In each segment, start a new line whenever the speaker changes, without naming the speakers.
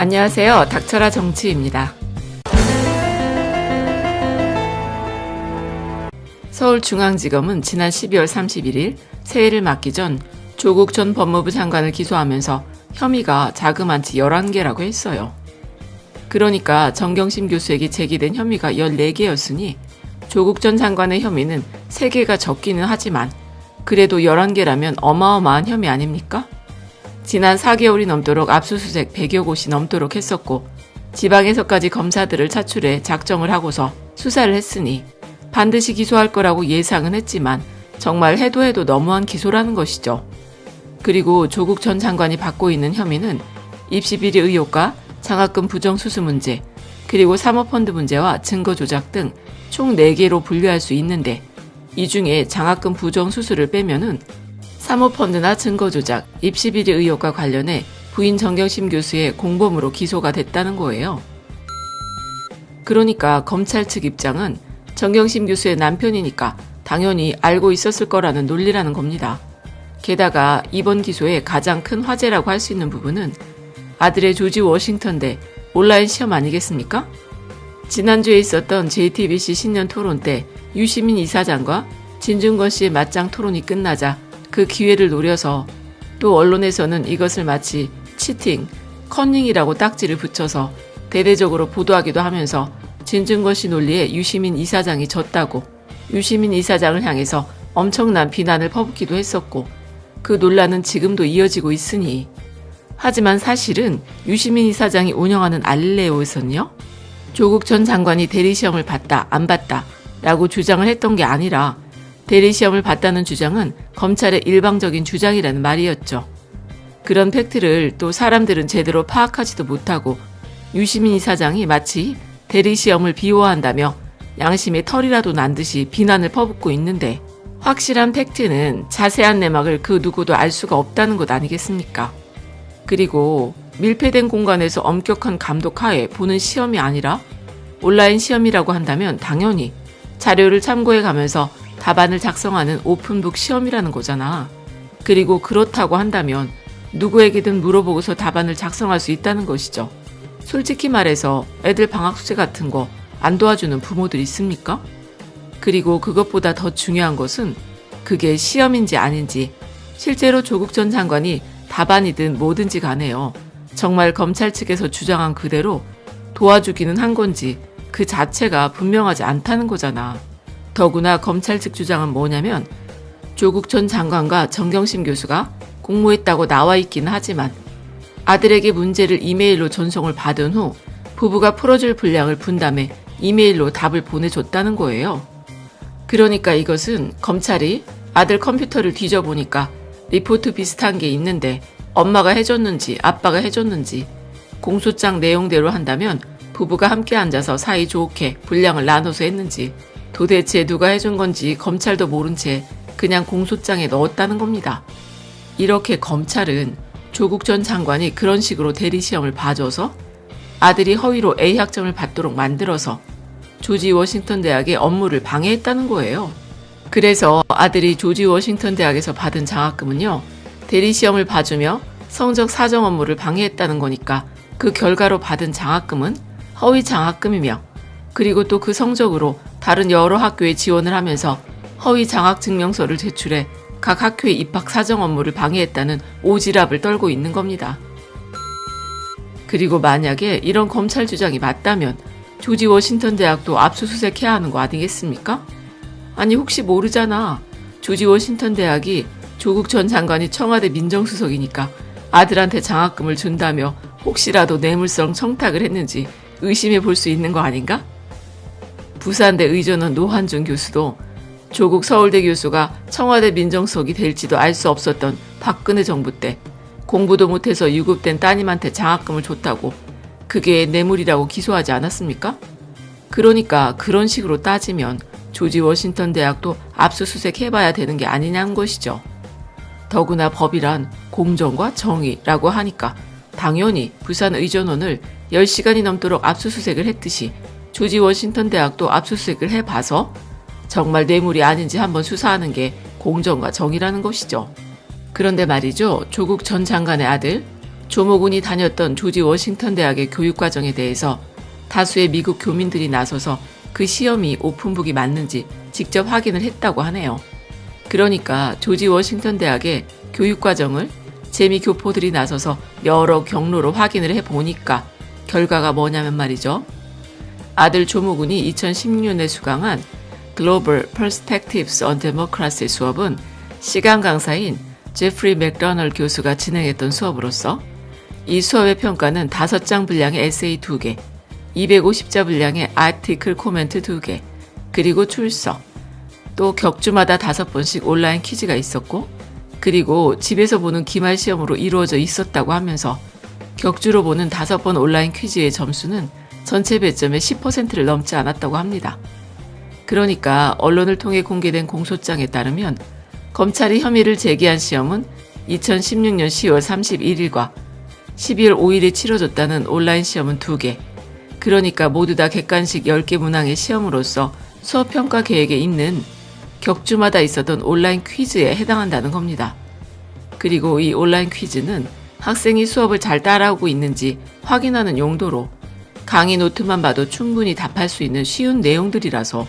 안녕하세요. 닥쳐라 정치입니다. 서울중앙지검은 지난 12월 31일 새해를 맞기 전 조국 전 법무부 장관을 기소하면서 혐의가 자그마치 11개라고 했어요. 그러니까 정경심 교수에게 제기된 혐의가 14개였으니 조국 전 장관의 혐의는 3개가 적기는 하지만 그래도 11개라면 어마어마한 혐의 아닙니까? 지난 4개월이 넘도록 압수수색 100여 곳이 넘도록 했었고 지방에서까지 검사들을 차출해 작정을 하고서 수사를 했으니 반드시 기소할 거라고 예상은 했지만 정말 해도 해도 너무한 기소라는 것이죠. 그리고 조국 전 장관이 받고 있는 혐의는 입시 비리 의혹과 장학금 부정수수 문제, 그리고 사모펀드 문제와 증거 조작 등 총 4개로 분류할 수 있는데 이 중에 장학금 부정수수를 빼면은 사모펀드나 증거 조작, 입시 비리 의혹과 관련해 부인 정경심 교수의 공범으로 기소가 됐다는 거예요. 그러니까 검찰 측 입장은 정경심 교수의 남편이니까 당연히 알고 있었을 거라는 논리라는 겁니다. 게다가 이번 기소의 가장 큰 화제라고 할 수 있는 부분은 아들의 조지 워싱턴 대 온라인 시험 아니겠습니까? 지난주에 있었던 JTBC 신년 토론 때 유시민 이사장과 진중권 씨의 맞짱 토론이 끝나자 그 기회를 노려서 또 언론에서는 이것을 마치 치팅, 커닝이라고 딱지를 붙여서 대대적으로 보도하기도 하면서 진중권 씨 논리에 유시민 이사장이 졌다고 유시민 이사장을 향해서 엄청난 비난을 퍼붓기도 했었고 그 논란은 지금도 이어지고 있으니 하지만 사실은 유시민 이사장이 운영하는 알릴레오에서는요 조국 전 장관이 대리시험을 봤다 안 봤다 라고 주장을 했던 게 아니라 대리시험을 봤다는 주장은 검찰의 일방적인 주장이라는 말이었죠. 그런 팩트를 또 사람들은 제대로 파악하지도 못하고 유시민 이사장이 마치 대리시험을 비호한다며 양심의 털이라도 난 듯이 비난을 퍼붓고 있는데 확실한 팩트는 자세한 내막을 그 누구도 알 수가 없다는 것 아니겠습니까? 그리고 밀폐된 공간에서 엄격한 감독 하에 보는 시험이 아니라 온라인 시험이라고 한다면 당연히 자료를 참고해 가면서 답안을 작성하는 오픈북 시험이라는 거잖아. 그리고 그렇다고 한다면 누구에게든 물어보고서 답안을 작성할 수 있다는 것이죠. 솔직히 말해서 애들 방학 숙제 같은 거 안 도와주는 부모들 있습니까? 그리고 그것보다 더 중요한 것은 그게 시험인지 아닌지 실제로 조국 전 장관이 답안이든 뭐든지 간에요. 정말 검찰 측에서 주장한 그대로 도와주기는 한 건지 그 자체가 분명하지 않다는 거잖아. 더구나 검찰 측 주장은 뭐냐면 조국 전 장관과 정경심 교수가 공모했다고 나와 있기는 하지만 아들에게 문제를 이메일로 전송을 받은 후 부부가 풀어줄 분량을 분담해 이메일로 답을 보내줬다는 거예요. 그러니까 이것은 검찰이 아들 컴퓨터를 뒤져보니까 리포트 비슷한 게 있는데 엄마가 해줬는지 아빠가 해줬는지 공소장 내용대로 한다면 부부가 함께 앉아서 사이 좋게 분량을 나눠서 했는지 도대체 누가 해준 건지 검찰도 모른 채 그냥 공소장에 넣었다는 겁니다. 이렇게 검찰은 조국 전 장관이 그런 식으로 대리시험을 봐줘서 아들이 허위로 A 학점을 받도록 만들어서 조지 워싱턴 대학의 업무를 방해했다는 거예요. 그래서 아들이 조지 워싱턴 대학에서 받은 장학금은요, 대리시험을 봐주며 성적 사정 업무를 방해했다는 거니까 그 결과로 받은 장학금은 허위 장학금이며 그리고 또 그 성적으로 다른 여러 학교에 지원을 하면서 허위 장학 증명서를 제출해 각 학교의 입학 사정 업무를 방해했다는 오지랖을 떨고 있는 겁니다. 그리고 만약에 이런 검찰 주장이 맞다면 조지 워싱턴 대학도 압수수색해야 하는 거 아니겠습니까? 아니 혹시 모르잖아. 조지 워싱턴 대학이 조국 전 장관이 청와대 민정수석이니까 아들한테 장학금을 준다며 혹시라도 뇌물성 청탁을 했는지 의심해 볼 수 있는 거 아닌가? 부산대 의전원 노한준 교수도 조국 서울대 교수가 청와대 민정수석이 될지도 알 수 없었던 박근혜 정부 때 공부도 못해서 유급된 따님한테 장학금을 줬다고 그게 뇌물이라고 기소하지 않았습니까? 그러니까 그런 식으로 따지면 조지 워싱턴 대학도 압수수색 해봐야 되는 게 아니냐는 것이죠. 더구나 법이란 공정과 정의라고 하니까 당연히 부산 의전원을 10시간이 넘도록 압수수색을 했듯이 조지 워싱턴 대학도 압수수색을 해봐서 정말 뇌물이 아닌지 한번 수사하는 게 공정과 정의라는 것이죠. 그런데 말이죠. 조국 전 장관의 아들 조모군이 다녔던 조지 워싱턴 대학의 교육 과정에 대해서 다수의 미국 교민들이 나서서 그 시험이 오픈북이 맞는지 직접 확인을 했다고 하네요. 그러니까 조지 워싱턴 대학의 교육 과정을 재미 교포들이 나서서 여러 경로로 확인을 해 보니까 결과가 뭐냐면 말이죠. 아들 조모군이 2016년에 수강한 Global Perspectives on Democracy 수업은 시간 강사인 제프리 맥더널 교수가 진행했던 수업으로서 이 수업의 평가는 5장 분량의 에세이 2개, 250자 분량의 아티클 코멘트 2개, 그리고 출석, 또 격주마다 5번씩 온라인 퀴즈가 있었고, 그리고 집에서 보는 기말 시험으로 이루어져 있었다고 하면서 격주로 보는 5번 온라인 퀴즈의 점수는 전체 배점의 10%를 넘지 않았다고 합니다. 그러니까 언론을 통해 공개된 공소장에 따르면 검찰이 혐의를 제기한 시험은 2016년 10월 31일과 12월 5일에 치러졌다는 온라인 시험은 2개, 그러니까 모두 다 객관식 10개 문항의 시험으로서 수업 평가 계획에 있는 격주마다 있었던 온라인 퀴즈에 해당한다는 겁니다. 그리고 이 온라인 퀴즈는 학생이 수업을 잘 따라오고 있는지 확인하는 용도로 강의 노트만 봐도 충분히 답할 수 있는 쉬운 내용들이라서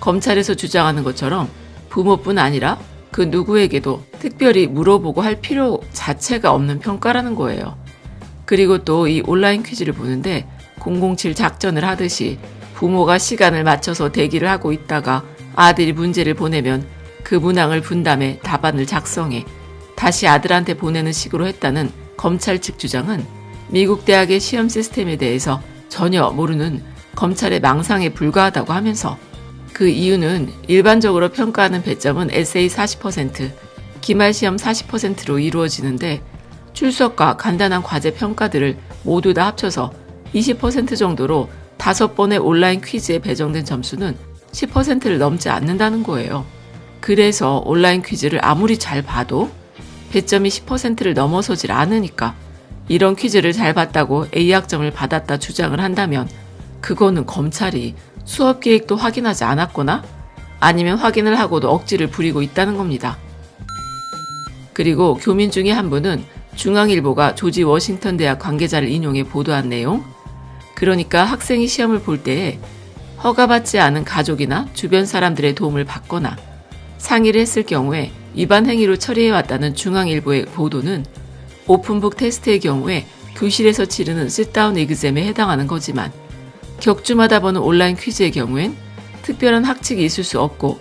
검찰에서 주장하는 것처럼 부모뿐 아니라 그 누구에게도 특별히 물어보고 할 필요 자체가 없는 평가라는 거예요. 그리고 또 이 온라인 퀴즈를 보는데 007 작전을 하듯이 부모가 시간을 맞춰서 대기를 하고 있다가 아들이 문제를 보내면 그 문항을 분담해 답안을 작성해 다시 아들한테 보내는 식으로 했다는 검찰 측 주장은 미국 대학의 시험 시스템에 대해서 전혀 모르는 검찰의 망상에 불과하다고 하면서 그 이유는 일반적으로 평가하는 배점은 에세이 40%, 기말 시험 40%로 이루어지는데 출석과 간단한 과제 평가들을 모두 다 합쳐서 20% 정도로 다섯 번의 온라인 퀴즈에 배정된 점수는 10%를 넘지 않는다는 거예요. 그래서 온라인 퀴즈를 아무리 잘 봐도 배점이 10%를 넘어서질 않으니까 이런 퀴즈를 잘 봤다고 A학점을 받았다 주장을 한다면 그거는 검찰이 수업 계획도 확인하지 않았거나 아니면 확인을 하고도 억지를 부리고 있다는 겁니다. 그리고 교민 중에 한 분은 중앙일보가 조지 워싱턴 대학 관계자를 인용해 보도한 내용, 그러니까 학생이 시험을 볼 때에 허가받지 않은 가족이나 주변 사람들의 도움을 받거나 상의를 했을 경우에 위반 행위로 처리해왔다는 중앙일보의 보도는 오픈북 테스트의 경우에 교실에서 치르는 sit-down exam에 해당하는 거지만 격주마다 보는 온라인 퀴즈의 경우엔 특별한 학칙이 있을 수 없고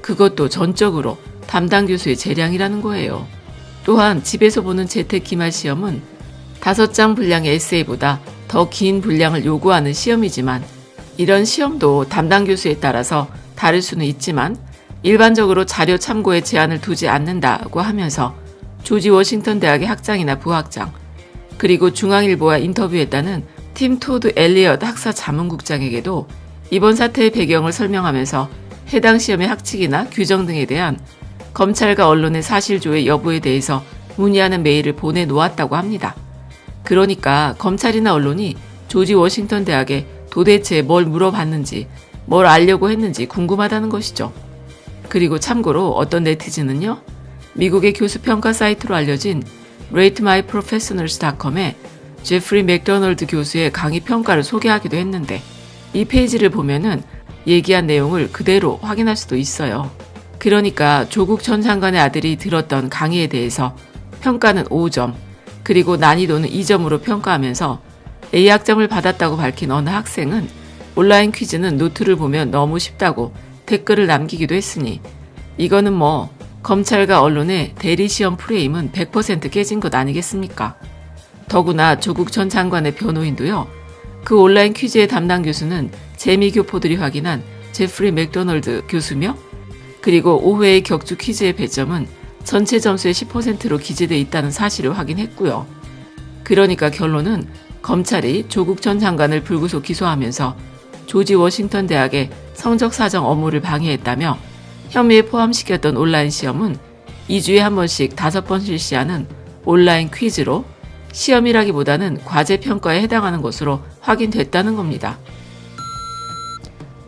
그것도 전적으로 담당 교수의 재량이라는 거예요. 또한 집에서 보는 재택 기말 시험은 다섯 장 분량의 에세이보다 더 긴 분량을 요구하는 시험이지만 이런 시험도 담당 교수에 따라서 다를 수는 있지만 일반적으로 자료 참고에 제한을 두지 않는다고 하면서 조지 워싱턴 대학의 학장이나 부학장 그리고 중앙일보와 인터뷰했다는 팀 토드 엘리엇 학사 자문국장에게도 이번 사태의 배경을 설명하면서 해당 시험의 학칙이나 규정 등에 대한 검찰과 언론의 사실조회 여부에 대해서 문의하는 메일을 보내놓았다고 합니다. 그러니까 검찰이나 언론이 조지 워싱턴 대학에 도대체 뭘 물어봤는지 뭘 알려고 했는지 궁금하다는 것이죠. 그리고 참고로 어떤 네티즌은요, 미국의 교수 평가 사이트로 알려진 ratemyprofessionals.com에 제프리 맥도널드 교수의 강의 평가를 소개하기도 했는데 이 페이지를 보면은 얘기한 내용을 그대로 확인할 수도 있어요. 그러니까 조국 전 장관의 아들이 들었던 강의에 대해서 평가는 5점, 그리고 난이도는 2점으로 평가하면서 A학점을 받았다고 밝힌 어느 학생은 온라인 퀴즈는 노트를 보면 너무 쉽다고 댓글을 남기기도 했으니 이거는 뭐 검찰과 언론의 대리시험 프레임은 100% 깨진 것 아니겠습니까? 더구나 조국 전 장관의 변호인도요. 그 온라인 퀴즈의 담당 교수는 재미교포들이 확인한 제프리 맥도널드 교수며 그리고 5회의 격주 퀴즈의 배점은 전체 점수의 10%로 기재돼 있다는 사실을 확인했고요. 그러니까 결론은 검찰이 조국 전 장관을 불구속 기소하면서 조지 워싱턴 대학의 성적 사정 업무를 방해했다며 혐의에 포함시켰던 온라인 시험은 2주에 한 번씩 5번 실시하는 온라인 퀴즈로 시험이라기보다는 과제 평가에 해당하는 것으로 확인됐다는 겁니다.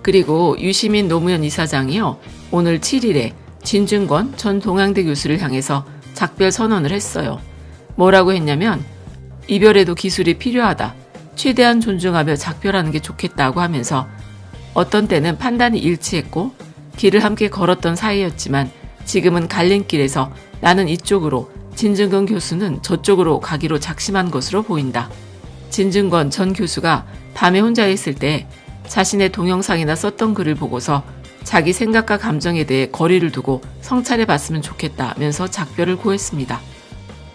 그리고 유시민 노무현 이사장이요. 오늘 7일에 진중권 전 동양대 교수를 향해서 작별 선언을 했어요. 뭐라고 했냐면 이별에도 기술이 필요하다. 최대한 존중하며 작별하는 게 좋겠다고 하면서 어떤 때는 판단이 일치했고 길을 함께 걸었던 사이였지만 지금은 갈림길에서 나는 이쪽으로 진중권 교수는 저쪽으로 가기로 작심한 것으로 보인다. 진중권 전 교수가 밤에 혼자 있을 때 자신의 동영상이나 썼던 글을 보고서 자기 생각과 감정에 대해 거리를 두고 성찰해 봤으면 좋겠다면서 작별을 고했습니다.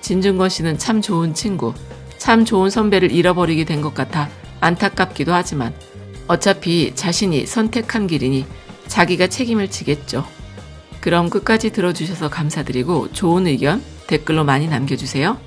진중권 씨는 참 좋은 친구, 참 좋은 선배를 잃어버리게 된 것 같아 안타깝기도 하지만 어차피 자신이 선택한 길이니 자기가 책임을 지겠죠. 그럼 끝까지 들어주셔서 감사드리고 좋은 의견 댓글로 많이 남겨주세요.